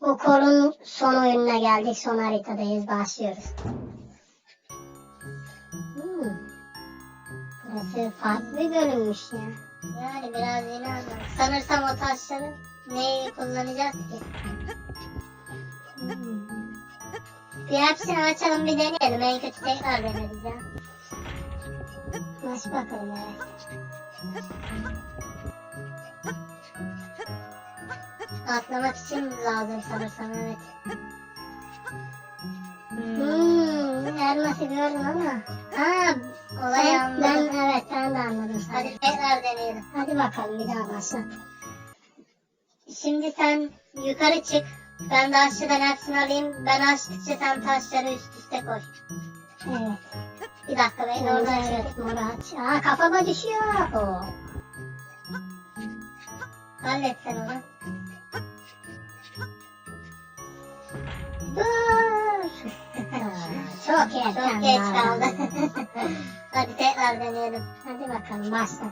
Bu kolun son oyununa geldik. Son haritadayız. Başlıyoruz. Hmm. Burası farklı bölümmüş ya. Yani biraz yeni. Sanırsam o taşları neyi kullanacağız ki? Hmm. Bir hepsini açalım bir deneyelim. En kötü tekrar deneriz ya. Aç bakalım evet. Atlamak için lazım sanırsam evet. Hmm. Hmm, elması gördüm ama. Ha, olayı Ben, ben anladım. evet ben de anladım Hadi tekrar deneyelim. Hadi bakalım bir daha başla. Şimdi sen yukarı çık. Ben de aşağıdan hepsini alayım. Ben açtıkça sen taşları üst üste koy. Evet. Bir dakika ben Orada oradan şöyle. evet moru aç. Aa kafama düşüyor. Oo. Hallet sen onu. Çok Çok geç daha. kaldı. Hadi tekrar deneyelim. Hadi bakalım başla.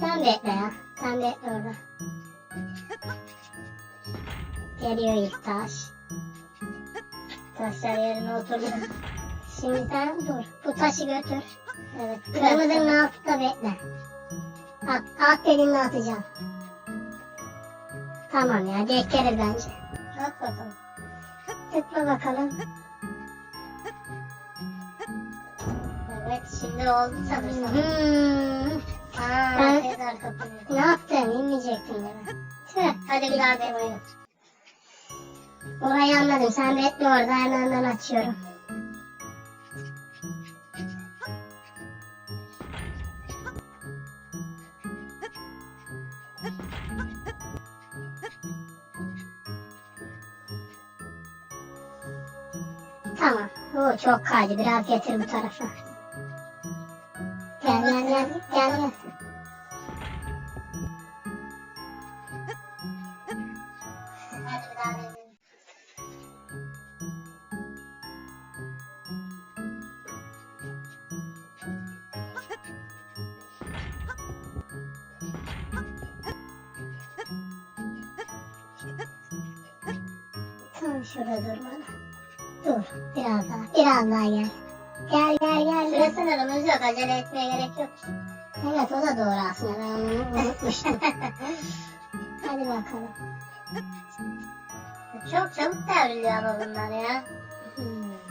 Sen bekle ya. Sen bekle orada. Geliyor ilk taş. Taşlar yerine oturdu. Şimdi sen dur. Bu taşı götür. Evet. Kırmızının altında bekle. At, at dediğinde atacağım. Tamam ya denk gelir bence. At bakalım. Tıkla bakalım. Evet şimdi oldu sanırsam. Hmm, Aa, Ben- tekrar kapanıyor. ne yaptın? İnmeyecektin beni. Tüh. Hadi bir daha deneyelim. Orayı anladım. Sen bekle orada hemen ben açıyorum. Tamam. O çok kaydı. Biraz getir bu tarafa. Gel gel gel. Gel gel. Tamam şurada dur bana. Dur. Biraz daha. Biraz daha gel. Gel gel gel. Süre sınırımız yok. Acele etmeye gerek yok. Evet o da doğru aslında ben onu unutmuştum. Hadi bakalım. Çok çabuk devriliyor ama bunlar ya.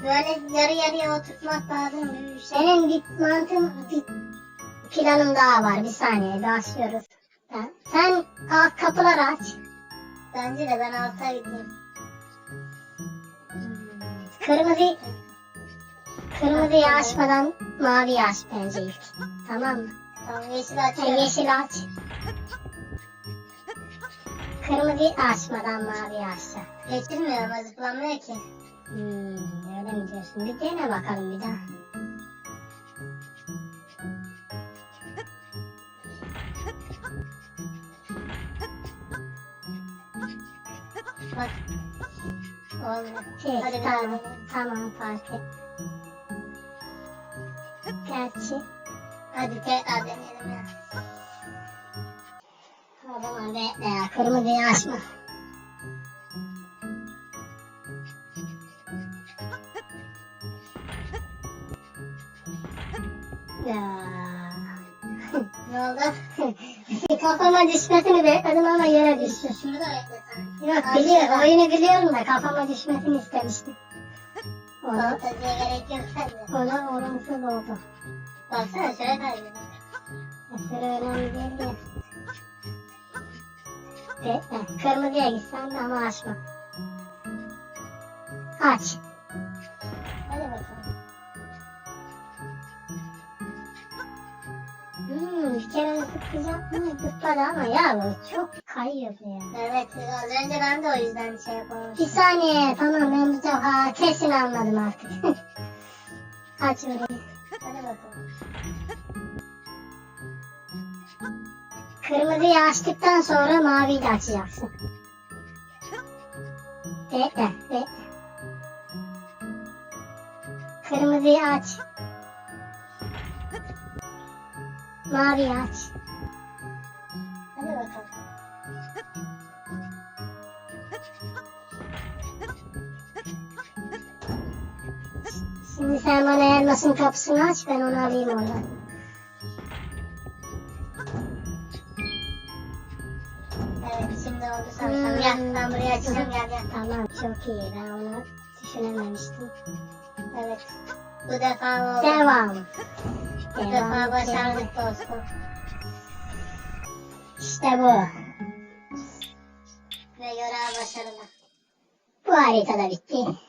Böyle yarı yarıya oturtmak lazım bir şey. Senin bir mantın bir planın daha var. Bir saniye başlıyoruz. Ben- Sen alt kapıları aç. Bence de ben alta gideyim. Kırmızı kırmızıyı açmadan maviyi aç bence ilk. Tamam mı? Tamam yeşil Sen açıyorum. yeşil aç. Kırmızıyı açmadan maviyi açacak. Geçirmiyor ama zıplanmıyor ki. Hmm, öyle mi diyorsun? Bir dene bakalım bir daha. Bak. Oldu. Şey, Hadi tamam, tamam fark et. Gerçi Hadi tekrar deneyelim ya. o zaman bekle ya, kırmızıyı açma. Ya. Ne oldu? Kafama düşmesini bekledim ama yere düştü. Şunu da beklesen. Yok biliyorum, oyunu biliyorum da kafama düşmesini istemiştim. Ona, Fanteziye gerek yok sende. ona olumsuz oldu. Baksana süre kaybediyor. Eseri önemli değil de. Bekle, kırmızıya gitsen de ama açma. Aç. Tıklayacak mı? Tıkladı ama ya bu çok kayıyordu ya. Evet az önce ben de o yüzden şey yapamamıştım. Bir saniye, tamam ben bu defa kesin anladım artık. Aç orayı. Hadi bakalım. Kırmızıyı açtıktan sonra maviyi de açacaksın. Bekle, bekle. Kırmızıyı aç. Maviyi aç. Şimdi sen bana elmasın kapısını aç ben onu alayım oradan. Evet şimdi oldu sanırsam. Hmm. Gel ben buraya açacağım gel gel. Tamam çok iyi ben onu düşünememiştim. Evet. Bu defa oldu. Devam. Bu defa başardık dostum. İşte bu. Ve görev başarılı. Bu harita da bitti.